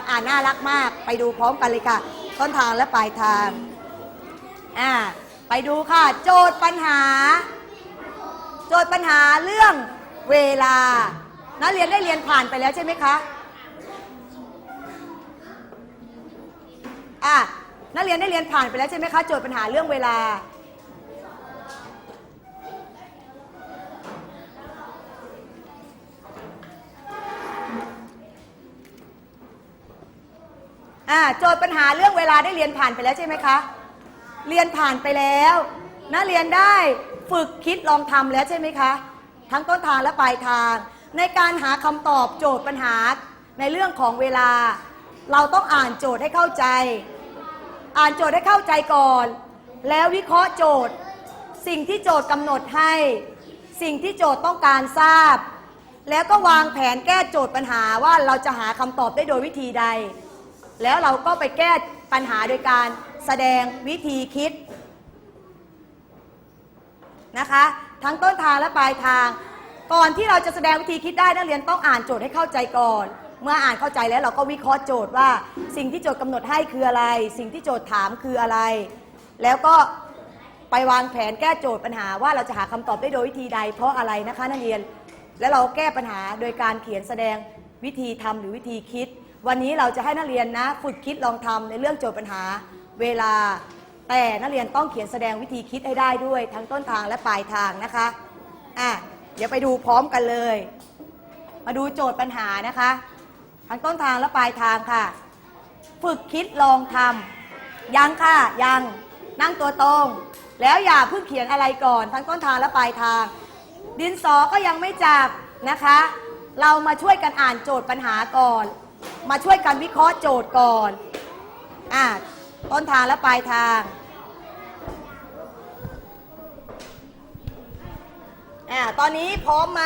างอ่านน่ารักมาก ไปดูพร้อมกันเลยค่ะ ต้นทางและปลายทางอ่าไปดูค่ะ โจทย์ปัญหา โจทย์ปัญหาเรื่องเวลา นักเรียนได้เรียนผ่านไปแล้วใช่ไหมคะอะนักเรียนได้เรียนผ่านไปแล้วใช่ไหมคะโจทย์ปัญหาเรื่องเวลา โจทย์ปัญหาเรื่องเวลาได้เรียนผ่านไปแล้วใช่ไหมคะ เรียนผ่านไปแล้วนักเรียนได้ฝึกคิดลองทำแล้วใช่ไหมคะ ทั้งต้นทางและปลายทาง ในการหาคำตอบโจทย์ปัญหาในเรื่องของเวลา เราต้องอ่านโจทย์ให้เข้าใจ อ่านโจทย์ให้เข้าใจก่อน แล้ววิเคราะห์โจทย์ สิ่งที่โจทย์กำหนดให้ สิ่งที่โจทย์ต้องการทราบ แล้วก็วางแผนแก้โจทย์ปัญหาว่าเราจะหาคำตอบได้โดยวิธีใด แล้วเราก็ไปแก้ปัญหาโดยการแสดงวิธีคิดนะคะ ทั้งต้นทางและปลายทาง ก่อนที่เราจะแสดงวิธีคิดได้นักเรียนต้องอ่านโจทย์ให้เข้าใจก่อน เมื่ออ่านเข้าใจแล้วเราก็วิเคราะห์โจทย์ว่า สิ่งที่โจทย์กำหนดให้คืออะไร สิ่งที่โจทย์ถามคืออะไร แล้วก็ไปวางแผนแก้โจทย์ปัญหาว่าเราจะหาคำตอบได้โดยวิธีใด เพราะอะไรนะคะนักเรียน แล้วเราแก้ปัญหาโดยการเขียนแสดงวิธีทำหรือวิธีคิด วันนี้เราจะให้นักเรียนนะ ฝึกคิดลองทำในเรื่องโจทย์ปัญหา เวลา แต่นักเรียนต้องเขียนแสดงวิธีคิดให้ได้ด้วย ทั้งต้นทางและปลายทางนะคะอะเดี๋ยวไปดูพร้อมกันเลย มาดูโจทย์ปัญหานะคะ ทั้งต้นทางและปลายทางค่ะ ฝึกคิดลองทำยังค่ะยังนั่งตัวตรง แล้วอย่าเพิ่งเขียนอะไรก่อน ทั้งต้นทางและปลายทาง ดินสอก็ยังไม่จับนะคะ เรามาช่วยกันอ่านโจทย์ปัญหาก่อน มาช่วยกันวิเคราะห์โจทย์ก่อนอ่าต้นทางและปลายทางอ่าตอนนี้พร้อมไหม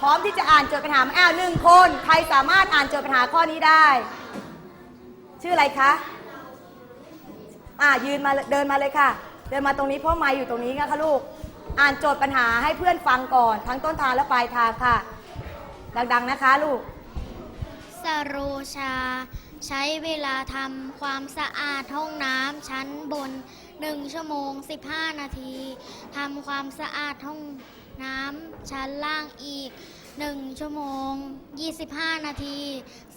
พร้อมที่จะอ่านโจทย์ปัญหาอ้าวหนึ่งคนใครสามารถอ่านโจทย์ปัญหาข้อนี้ได้ ชื่ออะไรคะอ่ายืนมาเดินมาเลยค่ะ เดินมาตรงนี้เพ่อไม้อยู่ตรงนี้นะคะลูก อ่านโจทย์ปัญหาให้เพื่อนฟังก่อน ทั้งต้นทางและปลายทางค่ะ ดังๆนะคะลูก สโรชา ใช้เวลาทำความสะอาดห้องน้ำชั้นบน 1 ชั่วโมง 15 นาทีทำความสะอาดห้องน้ำชั้นล่างอีก 1 ชั่วโมง 25 นาที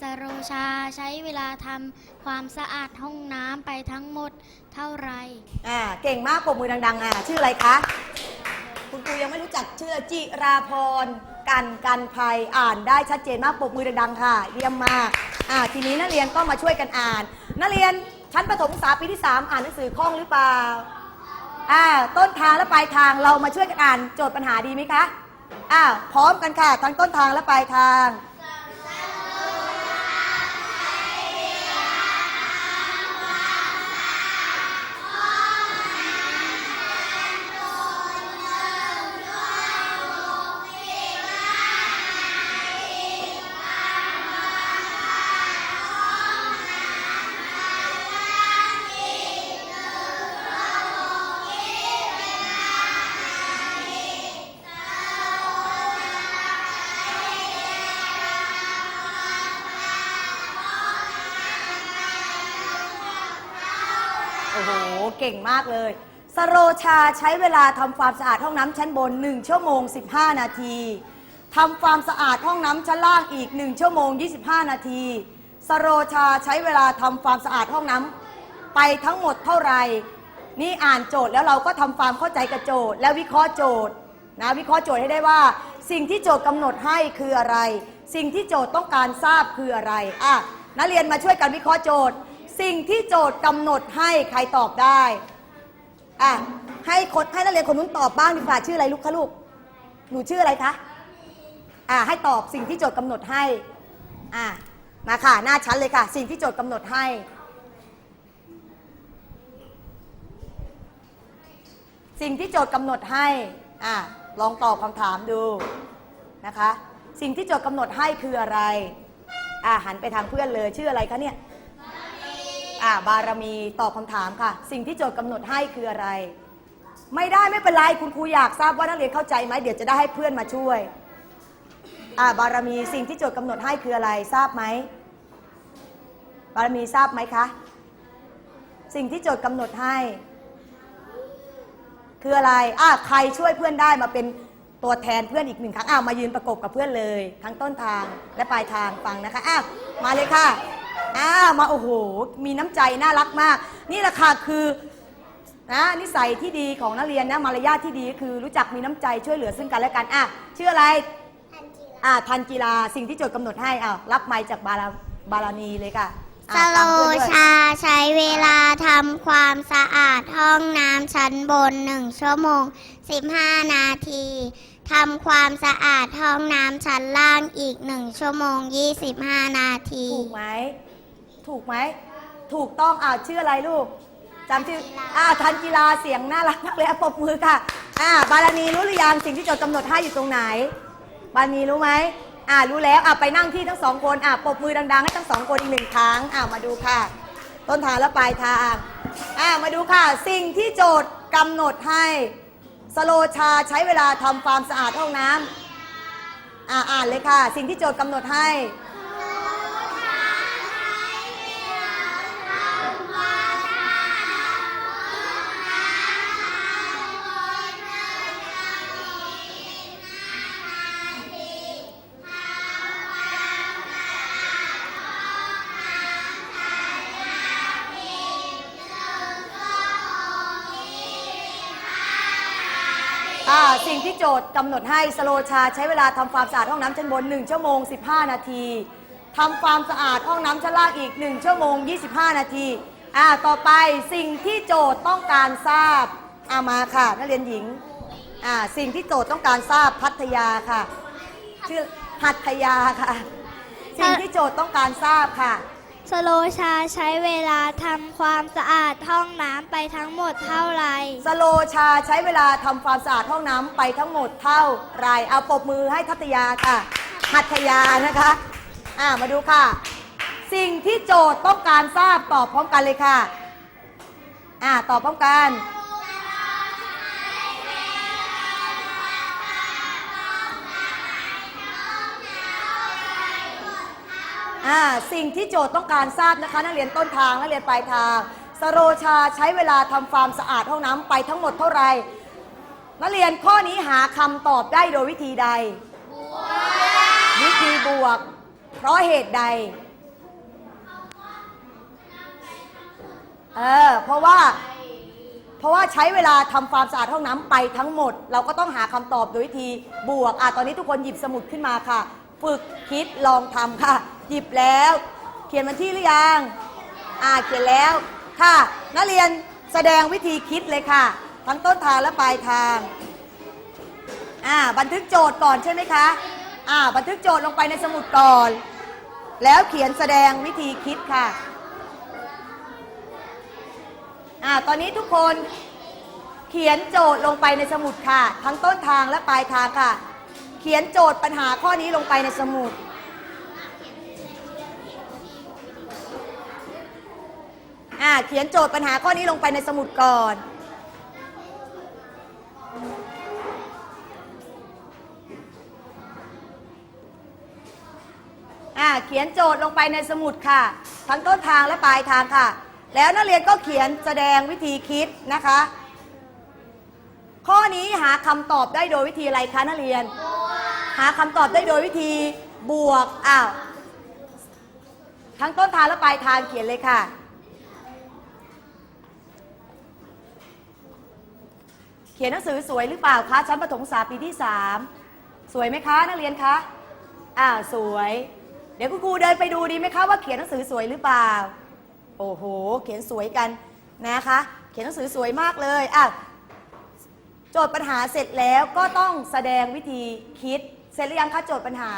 สโรชาใช้เวลาทำความสะอาดห้องน้ำไปทั้งหมดเท่าไหร่อ่าเก่งมากปรบมือดังๆอ่าชื่ออะไรคะ คุณครูยังไม่รู้จักชื่อจิราพร กันกันภัยอ่านได้ชัดเจนมากปรบมือดังๆค่ะเยี่ยมมากอ่าทีนี้นักเรียนก็มาช่วยกันอ่าน นักเรียนชั้นประถมศึกษาปีที่ 3 อ่านหนังสือคล่องหรือเปล่าอ่าต้นทางและปลายทางเรามาช่วยกันอ่านโจทย์ปัญหาดีไหมคะอ่าพร้อมกันค่ะ ทั้งต้นทางและปลายทาง ก่งมากเลย สโรชาใช้เวลาทำความสะอาดห้องน้ำชั้นบน 1 ชั่วโมง 15 นาทีทำความสะอาดห้องน้ำชั้นล่างอีก 1 ชั่วโมง 25 นาที สโรชาใช้เวลาทำความสะอาดห้องน้ำไปทั้งหมดเท่าไหร่นี่อ่านโจทย์แล้วเราก็ทำความเข้าใจกับโจทย์ แล้ววิเคราะห์โจทย์นะวิเคราะห์โจทย์ให้ได้ว่า สิ่งที่โจทย์กำหนดให้คืออะไร สิ่งที่โจทย์ต้องการทราบคืออะไรอะนักเรียนมาช่วยกันวิเคราะห์โจทย์ สิ่งที่โจทย์กำหนดให้ใครตอบได้อะให้คนให้นักเรียนคนนู้นตอบบ้างดีกว่าชื่ออะไรลูกคะลูก หนูชื่ออะไรคะอะให้ตอบสิ่งที่โจทย์กำหนดให้อะมาค่ะ หน้าชั้นเลยค่ะ สิ่งที่โจทย์กำหนดให้ สิ่งที่โจทย์กำหนดให้อะลองตอบคำถามดูนะคะ สิ่งที่โจทย์กำหนดให้คืออะไรอะหันไปทางเพื่อนเลยชื่ออะไรคะเนี่ย อ่าบารมีตอบคำถามค่ะ สิ่งที่โจทย์กำหนดให้คืออะไร ไม่ได้ไม่เป็นไรคุณครูอยากทราบว่านักเรียนเข้าใจไหมเดี๋ยวจะได้ให้เพื่อนมาช่วยอ่าบารมีสิ่งที่โจทย์กำหนดให้คืออะไรทราบไหมบารมีทราบไหมคะ สิ่งที่โจทย์กำหนดให้ คืออะไรอะใครช่วยเพื่อนได้มาเป็นตัวแทนเพื่อนอีกหนึ่งครั้งอ้าวมายืนประกบกับเพื่อนเลย ทั้งต้นทางและปลายทางฟังนะคะอ้าวมาเลยค่ะ อ้าวมาโอ้โห มีน้ำใจน่ารักมาก นี่แหละค่ะคือนะนิสัยที่ดีของนักเรียนนะมารยาทที่ดีก็คือรู้จักมีน้ำใจช่วยเหลือซึ่งกันและกันอะชื่ออะไรอ่าทันกีฬาสิ่งที่โจทย์กำหนดให้อะรับไม้จากบาราบารานีเลยค่ะสอะโลตามเพื่อนด้วย ชาใช้เวลาทำความสะอาดห้องน้ำชั้นบน 1 ชั่วโมง 15 นาทีทำความสะอาดห้องน้ำชั้นล่างอีก 1 ชั่วโมง 25 นาที ถูกไหม ถูกไหม ถูกต้องอ่าชื่ออะไรลูกจำชื่ออ่าทันกีฬาเสียงน่ารักมากเลยอะปรบมือค่ะอ่าบารานีรู้หรือยังสิ่งที่โจทย์กำหนดให้อยู่ตรงไหน บารานีรู้ไหมอ่ารู้แล้วอ่าไปนั่งที่ทั้งสองคนอ่าปรบมือดังๆ ให้ทั้งสองคนอีกหนึ่งครั้งอ่ามาดูค่ะ ต้นทางและปลายทางอ่ามาดูค่ะ สิ่งที่โจทย์กำหนดให้สโลชาใช้เวลาทำความสะอาดห้องน้ำอ่าอ่านเลยค่ะ สิ่งที่โจทย์กำหนดให้ ทย์กำหนดให้สโลชาใช้เวลาทำความสะอาดห้องน้ำชั้นบน 1 ชั่วโมง 15 นาทีทำความสะอาดห้องน้ำชั้นล่างอีก 1 ชั่วโมง 25 นาทีอ่าต่อไปสิ่งที่โจทย์ต้องการทราบอามาค่ะนักเรียนหญิงอ่าสิ่งที่โจทย์ต้องการทราบพัทยาค่ะ ชื่อหัตถยาค่ะ สิ่งที่โจทย์ต้องการทราบค่ะ สโลชาใช้เวลาทำความสะอาดห้องน้ำไปทั้งหมดเท่าไหร่ สโลชาใช้เวลาทำความสะอาดห้องน้ำไปทั้งหมดเท่าไหรเอาปรบมือให้ทัตยาค่ะ หัตยานะคะ อ่ามาดูค่ะ สิ่งที่โจทย์ต้องการทราบตอบพร้อมกันเลยค่ะ อ่าตอบพร้อมกัน อ่าสิ่งที่โจทย์ต้องการทราบนะคะ นักเรียนต้นทาง นักเรียนปลายทาง สโรชาใช้เวลาทำความสะอาดห้องน้ำไปทั้งหมดเท่าไหร่ นักเรียนข้อนี้หาคำตอบได้โดยวิธีใด วิธีบวก เพราะเหตุใด เออ เพราะว่า เพราะว่าใช้เวลาทำความสะอาดห้องน้ำไปทั้งหมด เราก็ต้องหาคำตอบโดยวิธีบวกอะตอนนี้ทุกคนหยิบสมุดขึ้นมาค่ะ ฝึกคิดลองทำค่ะ หยิบแล้ว เขียนวันที่หรือยัง อ่าเขียนแล้วค่ะ นักเรียนแสดงวิธีคิดเลยค่ะ ทั้งต้นทางและปลายทาง อ่าบันทึกโจทย์ก่อนใช่ไหมคะอ่าบันทึกโจทย์ลงไปในสมุดก่อน แล้วเขียนแสดงวิธีคิดค่ะอ่าตอนนี้ทุกคนเขียนโจทย์ลงไปในสมุดค่ะ ทั้งต้นทางและปลายทางค่ะ เขียนโจทย์ปัญหาข้อนี้ลงไปในสมุด อ่าเขียนโจทย์ปัญหาข้อนี้ลงไปในสมุดก่อน อ่าเขียนโจทย์ลงไปในสมุดค่ะ ทั้งต้นทางและปลายทางค่ะ แล้วนักเรียนก็เขียนแสดงวิธีคิดนะคะ ข้อนี้หาคำตอบได้โดยวิธีอะไรคะนักเรียน หาคำตอบได้โดยวิธีบวกอ้าวทั้งต้นทางและปลายทางเขียนเลยค่ะ เขียนหนังสือสวยหรือเปล่าคะชั้นประถมศึกษาปีที่ 3 สวยไหมคะนักเรียนคะอ่าสวย เดี๋ยวคุณครูเดินไปดูดีไหมคะว่าเขียนหนังสือสวยหรือเปล่า โอ้โห เขียนสวยกันนะคะ เขียนหนังสือสวยมากเลยอะโจทย์ปัญหาเสร็จแล้วก็ต้องแสดงวิธีคิด เสร็จหรือยังคะโจทย์ปัญหา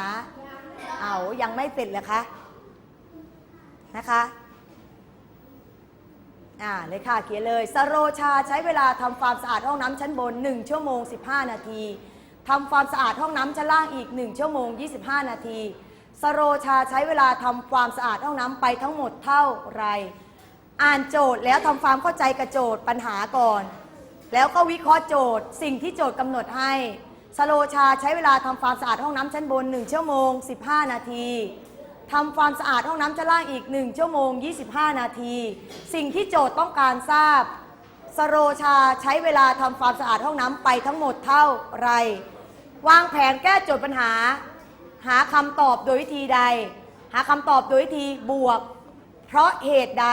เอายังไม่เสร็จเลยคะนะคะ อ่าเลยค่ะเขียนเลยสโรชาใช้เวลาทำความสะอาดห้องน้ำชั้นบน 1 ชั่วโมง 15 นาทีทำความสะอาดห้องน้ำชั้นล่างอีก 1 ชั่วโมง 25 นาที สโรชาใช้เวลาทำความสะอาดห้องน้ำไปทั้งหมดเท่าไร อ่านโจทย์แล้วทำความเข้าใจกับโจทย์ปัญหาก่อน แล้วก็วิเคราะห์โจทย์ สิ่งที่โจทย์กำหนดให้ สโลชาใช้เวลาทำความสะอาดห้องน้ำชั้นบน 1 ชั่วโมง 15 นาที ทำความสะอาดห้องน้ำชั้นล่างอีก 1 ชั่วโมง 25 นาที สิ่งที่โจทย์ต้องการทราบ สโรชาใช้เวลาทำความสะอาดห้องน้ำไปทั้งหมดเท่าไร วางแผนแก้โจทย์ปัญหา หาคำตอบโดยวิธีใด หาคำตอบโดยวิธีบวก เพราะเหตุใด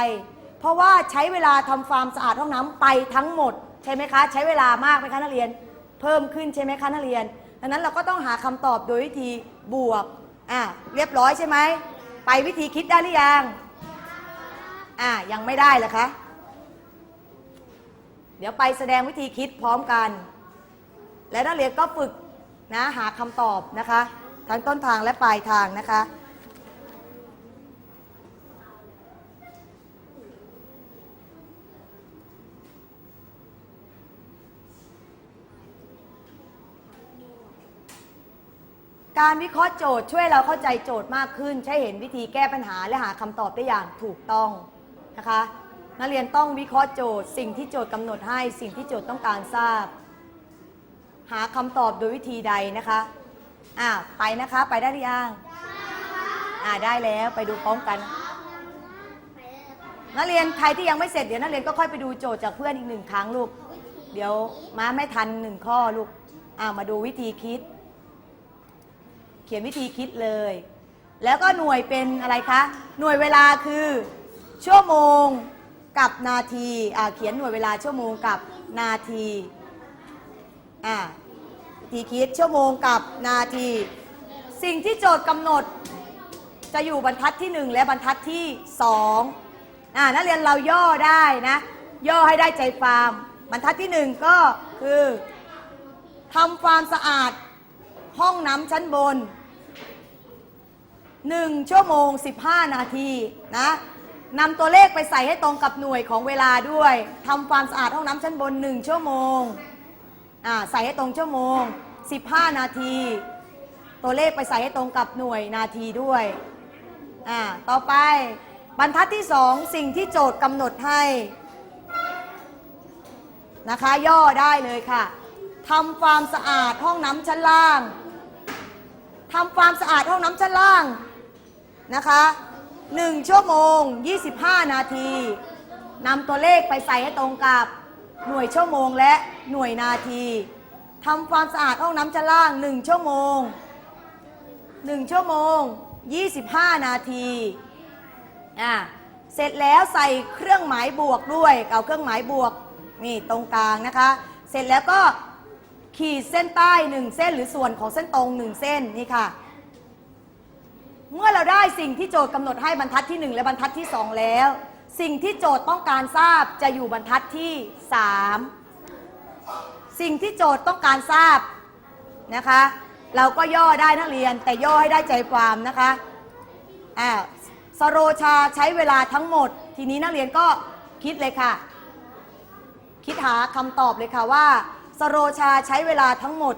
เพราะว่าใช้เวลาทำความสะอาดห้องน้ำไปทั้งหมด ใช่ไหมคะ ใช้เวลามากไหมคะนักเรียน เพิ่มขึ้นใช่ไหมคะนักเรียนดังนั้นเราก็ต้องหาคำตอบโดยวิธีบวก อะเรียบร้อยใช่ไหม ไปวิธีคิดได้หรือยัง อะยังไม่ได้เหรอคะ เดี๋ยวไปแสดงวิธีคิดพร้อมกัน และนักเรียนก็ฝึกนะหาคำตอบนะคะ ทั้งต้นทางและปลายทางนะคะ การวิเคราะห์โจทย์ช่วยเราเข้าใจโจทย์มากขึ้น ใช้เห็นวิธีแก้ปัญหาและหาคำตอบได้อย่างถูกต้องนะคะ นักเรียนต้องวิเคราะห์โจทย์ สิ่งที่โจทย์กำหนดให้สิ่งที่โจทย์ต้องการทราบ หาคำตอบโดยวิธีใดนะคะอ่าไปนะคะไปได้หรือยังอ่าได้แล้วไปดูพร้อมกัน นักเรียนใครที่ยังไม่เสร็จเดี๋ยวนักเรียนก็ค่อยไปดูโจทย์จากเพื่อนอีกหนึ่งครั้งลูก เดี๋ยวมาไม่ทันหนึ่งข้อลูกอ่ามาดูวิธีคิด เขียนวิธีคิดเลย แล้วก็หน่วยเป็นอะไรคะ หน่วยเวลาคือ ชั่วโมงกับนาทีอ่าเขียนหน่วยเวลาชั่วโมงกับนาทีอ่าวิธีคิดชั่วโมงกับนาที สิ่งที่โจทย์กำหนด จะอยู่บรรทัดที่ 1 และบรรทัดที่2อ่านักเรียนเราย่อได้นะ ย่อให้ได้ใจความบรรทัดที่ 1 ก็คือทำความสะอาดห้องน้ำชั้นบน 1 ชั่วโมง 15 นาทีนะนำตัวเลขไปใส่ให้ตรงกับหน่วยของเวลาด้วยทำความสะอาดห้องน้ำชั้นบน 1 ชั่วโมงอ่าใส่ให้ตรงชั่วโมง 15 นาที ตัวเลขไปใส่ให้ตรงกับหน่วยนาทีด้วยอ่าต่อไปบรรทัดที่ 2 สิ่งที่โจทย์กำหนดให้นะคะย่อได้เลยค่ะทำความสะอาดห้องน้ำชั้นล่างทำความสะอาดห้องน้ำชั้นล่าง นะคะ 1 ชั่วโมง 25 นาทีนำตัวเลขไปใส่ให้ตรงกับหน่วยชั่วโมงและหน่วยนาทีทำความสะอาดห้องน้ำชั้นล่าง 1 ชั่วโมง 1 ชั่วโมง 25 นาทีอะเสร็จแล้วใส่เครื่องหมายบวกด้วยเอาเครื่องหมายบวกนี่ตรงกลางนะคะ เสร็จแล้วก็ขีดเส้นใต้ 1 เส้นหรือส่วนของเส้นตรง 1 เส้นนี่ค่ะ เมื่อเราได้สิ่งที่โจทย์กำหนดให้บรรทัดที่ 1 และบรรทัดที่ 2 แล้ว สิ่งที่โจทย์ต้องการทราบจะอยู่บรรทัดที่ 3 สิ่งที่โจทย์ต้องการทราบนะคะ เราก็ย่อได้นักเรียนแต่ย่อให้ได้ใจความนะคะอ่าสโรชาใช้เวลาทั้งหมด ทีนี้นักเรียนก็คิดเลยค่ะ คิดหาคำตอบเลยค่ะว่า สโรชาใช้เวลาทั้งหมด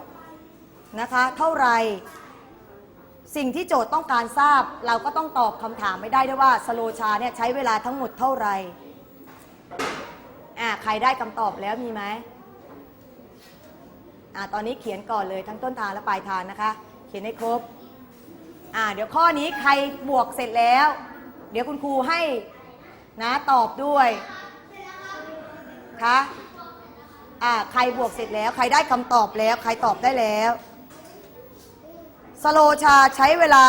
นะคะ เท่าไหร่ สิ่งที่โจทย์ต้องการทราบ เราก็ต้องตอบคำถามไม่ได้ด้วยว่าสโลชาเนี่ยใช้เวลาทั้งหมดเท่าไหร่อ่าใครได้คำตอบแล้วมีไหมอ่าตอนนี้เขียนก่อนเลยทั้งต้นทางและปลายทางนะคะ เขียนให้ครบอ่าเดี๋ยวข้อนี้ใครบวกเสร็จแล้ว เดี๋ยวคุณครูให้นะตอบด้วยคะอ่าใครบวกเสร็จแล้ว ใครได้คำตอบแล้ว ใครตอบได้แล้ว สโลชาใช้เวลา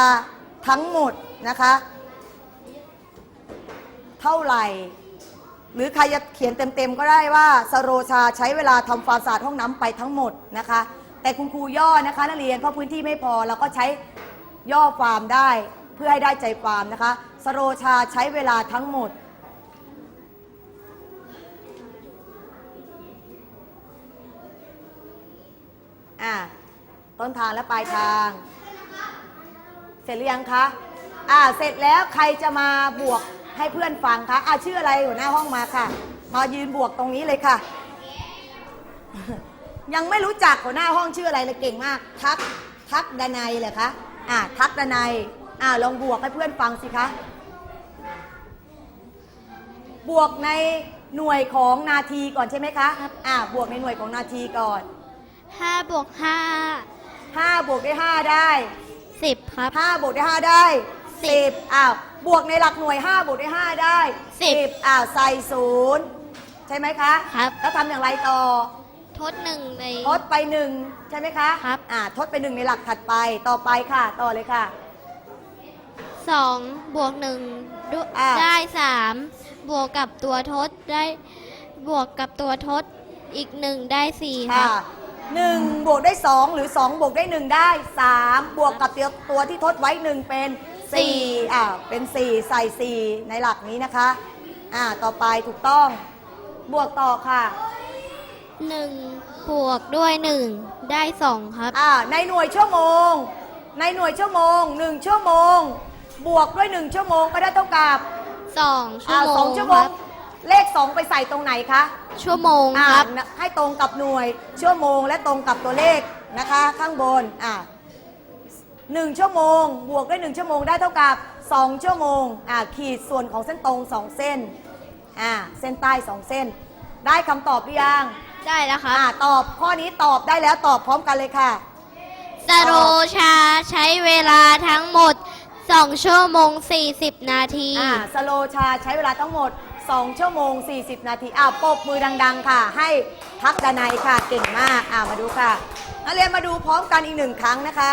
ทั้งหมดนะคะ เท่าไหร่ หรือใครจะเขียนเต็มๆก็ได้ว่าสโรชาใช้เวลาทำความสะอาดห้องน้ำไปทั้งหมดนะคะ แต่คุณครูย่อนะคะนักเรียนเพราะพื้นที่ไม่พอเราก็ใช้ย่อความได้เพื่อให้ได้ใจความนะคะสโรชาใช้เวลาทั้งหมดอ่าต้นทางและปลายทาง เสร็จหรือยังคะ อ่า เสร็จแล้วใครจะมาบวกให้เพื่อนฟังคะ อ่าชื่ออะไรอยู่หน้าห้องมาค่ะ มายืนบวกตรงนี้เลยค่ะ ยังไม่รู้จักหัวหน้าห้องชื่ออะไรเลยเก่งมาก ทัก ทักดนัยเหรอคะ อ่า ทักดนัยอ่า ลองบวกให้เพื่อนฟังสิคะ บวกในหน่วยของนาทีก่อนใช่ไหมคะ อ่า บวกในหน่วยของนาทีก่อน5บวก5 5บวกได้5ได้ 10ครับ5บวกได้5ได้สิบอ้าวบวกในหลักหน่วย5บวกด้วย5ได้สิบ10อ้าวใส่ศูนย์ใช่ไหมคะครับ แล้วทำอย่างไรต่อ ทดหนึ่งใน ทดไปหนึ่งใช่ไหมคะครับ อ่าทดไปหนึ่งในหลักถัดไปต่อไปค่ะ ต่อเลยค่ะ สองบวกหนึ่งดุอ่าได้สามบวกกับตัวทดได้ บวกกับตัวทดอีกหนึ่งได้สี่คค่ะ รับ หนึ่งบวกได้สองหรือสองบวกได้หนึ่งได้สามบวกกับตัวตัวที่ทดไว้หนึ่งเป็นสี่อ่าเป็นสี่ใส่สี่ในหลักนี้นะคะอ่าต่อไปถูกต้อง บวกต่อค่ะหนึ่งบวกด้วยหนึ่งได้สองครับอ่าในหน่วยชั่วโมง ในหน่วยชั่วโมงหนึ่งชั่วโมง บวกด้วยหนึ่งชั่วโมงก็ได้เท่ากับสองชั่วอ่าโมสองงชั่วโมคงรับ เลขสองไปใส่ตรงไหนคะชั่วโมงอ่าครับ ให้ตรงกับหน่วย ชั่วโมงและตรงกับตัวเลขนะคะ ข้างบนอ่าหนึ่งชั่วโมง บวกด้วยหนึ่งชั่วโมงได้เท่ากับสองชั่วโมงอ่าขีดส่วนของเส้นตรงสองเส้นอ่าเส้นใต้สองเส้น ได้คำตอบหรือยังได้แล้วครับอ่าตอบข้อนี้ตอบได้แล้วตอบพร้อมกันเลยค่ะ สโรชาใช้เวลาทั้งหมด 2 ชั่วโมง 40 นาที อ่าสโลชาใช้เวลาทั้งหมด 2 ชั่วโมง 40 นาทีอ่าวปรบมือดัง ๆ ค่ะ ให้พักดนัยค่ะเก่งมากอ่าวมาดูค่ะ นักเรียนมาดูพร้อมกันอีกหนึ่งครั้งนะคะ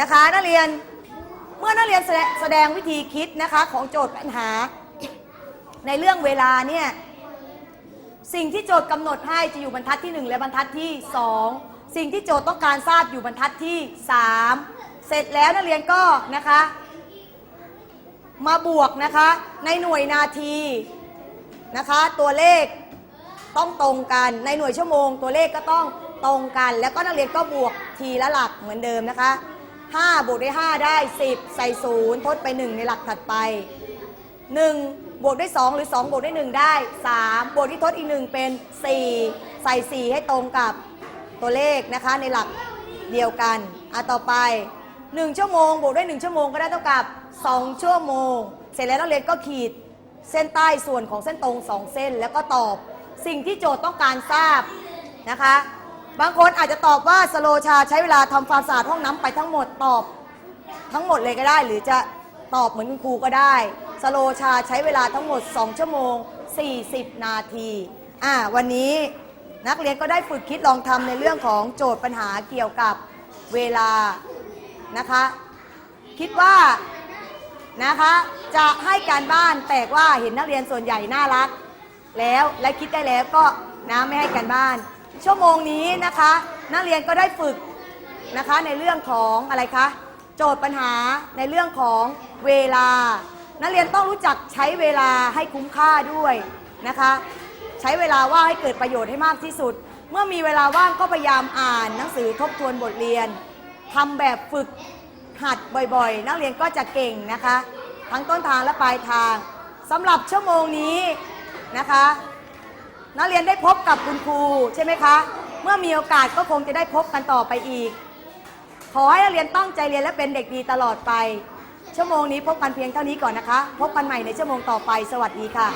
นะคะ นักเรียนเมื่อนักเรียนแสดงแสดงวิธีคิดนะคะของโจทย์ปัญหา ในเรื่องเวลาเนี่ยสิ่งที่โจทย์กำหนดให้จะอยู่บรรทัดที่ 1 และบรรทัดที่ 2 สิ่งที่โจทย์ต้องการทราบอยู่บรรทัดที่ 3 เสร็จแล้วนักเรียนก็นะคะ มาบวกนะคะ ในหน่วยนาทีนะคะ ตัวเลขต้องตรงกัน ในหน่วยชั่วโมง ตัวเลขก็ต้องตรงกัน แล้วก็นักเรียนก็บวกทีละหลักเหมือนเดิมนะคะ 5 บวกด้วย5ได้ 10 ใส่ศูนย์ทดไป 1 ในหลักถัดไป 1 บวกด้วย2หรือ 2 บวกด้วย 1 ได้ 3 บวกที่ทดอีก 1 เป็น 4 ใส่ 4 ให้ตรงกับตัวเลขนะคะในหลักเดียวกันอะต่อไป 1 ชั่วโมง บวกด้วย 1 ชั่วโมงก็ได้เท่ากับ 2 ชั่วโมง เสร็จแล้วนักเรียนก็ขีดเส้นใต้ส่วนของเส้นตรง 2 เส้นแล้วก็ตอบสิ่งที่โจทย์ต้องการทราบนะคะ บางคนอาจจะตอบว่าสโลชาใช้เวลาทำความสะอาดห้องน้ำไปทั้งหมดตอบ ทั้งหมดเลยก็ได้ หรือจะตอบเหมือนคุณครูก็ได้ สโลชาใช้เวลาทั้งหมด 2 ชั่วโมง 40 นาทีอ่าวันนี้นักเรียนก็ได้ฝึกคิดลองทำในเรื่องของโจทย์ปัญหาเกี่ยวกับเวลานะคะ คิดว่า นะคะ จะให้การบ้านแต่ว่าเห็นนักเรียนส่วนใหญ่น่ารัก แล้วและคิดได้แล้วก็นะไม่ให้การบ้าน ชั่วโมงนี้นะคะ นักเรียนก็ได้ฝึกนะคะในเรื่องของอะไรคะโจทย์ปัญหาในเรื่องของเวลา นักเรียนต้องรู้จักใช้เวลาให้คุ้มค่าด้วยนะคะ ใช้เวลาว่างให้เกิดประโยชน์ให้มากที่สุด เมื่อมีเวลาว่างก็พยายามอ่านหนังสือทบทวนบทเรียนทำแบบฝึก หัดบ่อยๆ นักเรียนก็จะเก่งนะคะ ทั้งต้นทางและปลายทางสำหรับชั่วโมงนี้นะคะ นักเรียนได้พบกับคุณครูใช่ไหมคะ เมื่อมีโอกาสก็คงจะได้พบกันต่อไปอีก ขอให้นักเรียนตั้งใจเรียนและเป็นเด็กดีตลอดไป ชั่วโมงนี้พบกันเพียงเท่านี้ก่อนนะคะ พบกันใหม่ในชั่วโมงต่อไป สวัสดีค่ะ